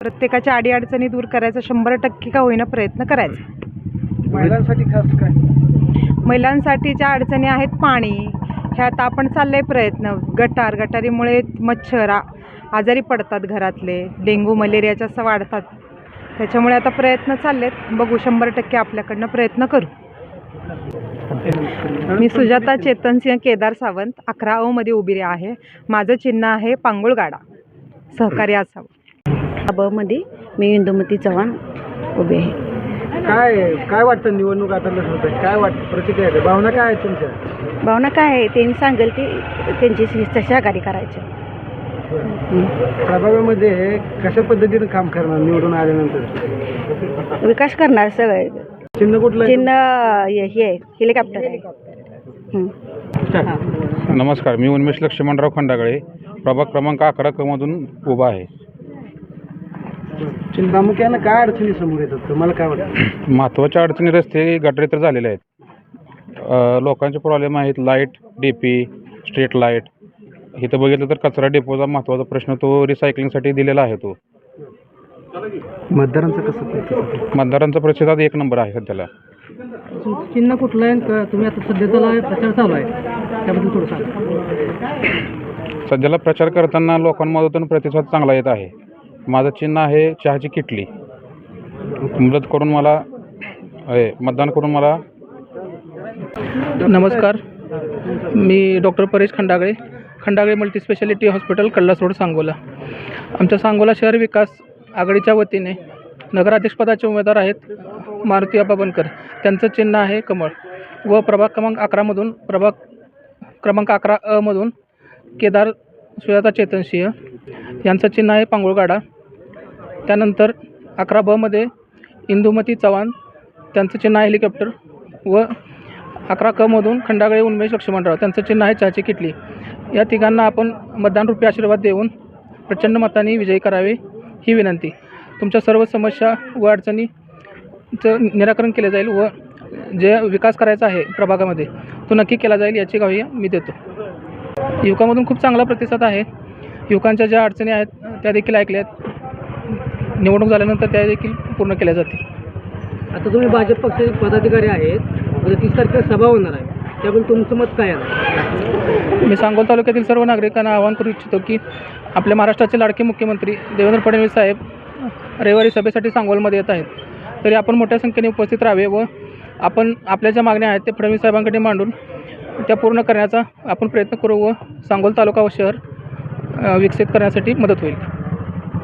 प्रत्येकाच्या अडीअडचणी दूर करायचा शंभर टक्के का होईना प्रयत्न करायचा. महिलांसाठी खास काय? महिलांसाठीच्या अडचणी आहेत पाणी. ह्यात आपण चाललंय प्रयत्न. गटार गटारीमुळे मच्छर आजारी पडतात घरातले. डेंग्यू मलेरियाच्या असं वाढतात. त्याच्यामुळे आता प्रयत्न चाललेत. बघू शंभर टक्के आपल्याकडनं प्रयत्न करू. मी सुजाता चेतनसिंह केदार सावंत अकरा अ मध्ये उभी आहे. माझं चिन्ह आहे पांगुळगाडा. सहकारी असावं. मध्ये मी इंदुमती चव्हाण उभी आहे. काय काय वाटतं निवडणूक आता लढवत आहे काय वाटतं प्रतिक्रिया काय भावना काय आहेत तुमच्या? भावना काय आहे? त्यांनी सांगेल ते त्यांची स- सहकार्य करायचं. प्रभागामध्ये कशा पद्धतीनं काम करणार निवडून आल्यानंतर? विकास करणार सगळे. चिन्ह कुठलं आहे? चिन्ह हे हे आहे हेलिकॉप्टर आहे. हं. नमस्कार मी उन्मेष लक्ष्मणराव खंडागळे. प्रभाग क्रमांक अकरा क मधून उभा आहे. प्रामुख्यानं काय अडचणी समोर येतात? तुम्हाला काय वाटतं? महत्त्वाच्या अडचणी रस्ते गटारी तर झालेले आहेत. लोकांचे प्रॉब्लेम आहेत. Light D P street light इथं बघितलं तर कचरा डेपोचा महत्त्वाचा प्रश्न. तो रिसायकलिंगसाठी दिलेला आहे तो. मतदारांचं कसं प्रतिसाद? मतदारांचा प्रतिसाद एक नंबर आहे सध्याला. चिन्ह कुठलं आहे? का तुम्ही आता सध्याचा प्रचार चालू आहे. त्याबद्दल थोडं सांगा. सध्याला प्रचार करताना लोकांमधून प्रतिसाद चांगला येत आहे. माझं चिन्ह आहे चहाची किटली. मदत करून मला आहे, मतदान करून मला. नमस्कार. मी doctor Paresh Khandagale Khandagale multispeciality hospital Kallas road Sangola. आमच्या सांगोला शहर विकास आघाडीच्या वतीने नगराध्यक्षपदाचे उमेदवार आहेत मारुती आबा बनकर. त्यांचं चिन्ह आहे कमळ. व प्रभाग क्रमांक अकरामधून प्रभाग क्रमांक अकरा अमधून केदार सुजाता चेतनसिंह यांचं चिन्ह आहे पांगुळगाडा. त्यानंतर अकरा बमध्ये इंदुमती चव्हाण त्यांचं चिन्ह आहे हेलिकॉप्टर व अकरा कमधून खंडागळे उन्मेष लक्ष्मणराव त्यांचं चिन्ह आहे चहाची किटली. या तिघांना आपण मतदानरूपी आशीर्वाद देऊन प्रचंड मताने विजयी करावे ही विनंती. तुमच्या सर्व समस्या व अडचणीचं निराकरण केले जाईल व जे विकास करायचा आहे प्रभागामध्ये तो नक्की केला जाईल याची ग्वाही मी देतो. युवकामधून खूप चांगला प्रतिसाद आहे. युवकांच्या ज्या अडचणी आहेत त्या देखील ऐकल्या आहेत. निवडणूक झाल्यानंतर त्या देखील पूर्ण केल्या जातील. आता तुम्ही भाजप पक्षाचे पदाधिकारी आहेत उद्या तीस तारखेला सभा होणार आहे. त्याबद्दल तुमचं मत काय आहे? मी सांगोल तालुक्यातील सर्व नागरिकांना आवाहन करू इच्छितो की आपल्या महाराष्ट्राचे लाडके मुख्यमंत्री देवेंद्र फडणवीस साहेब रविवारी सभेसाठी सांगोलमध्ये येत आहेत. तरी आपण मोठ्या संख्येने उपस्थित राहावे व आपण आपल्या ज्या मागण्या आहेत ते फडणवीस साहेबांकडे मांडून त्या पूर्ण करण्याचा आपण प्रयत्न करू व सांगोल तालुका व शहर विकसित करण्यासाठी मदत होईल.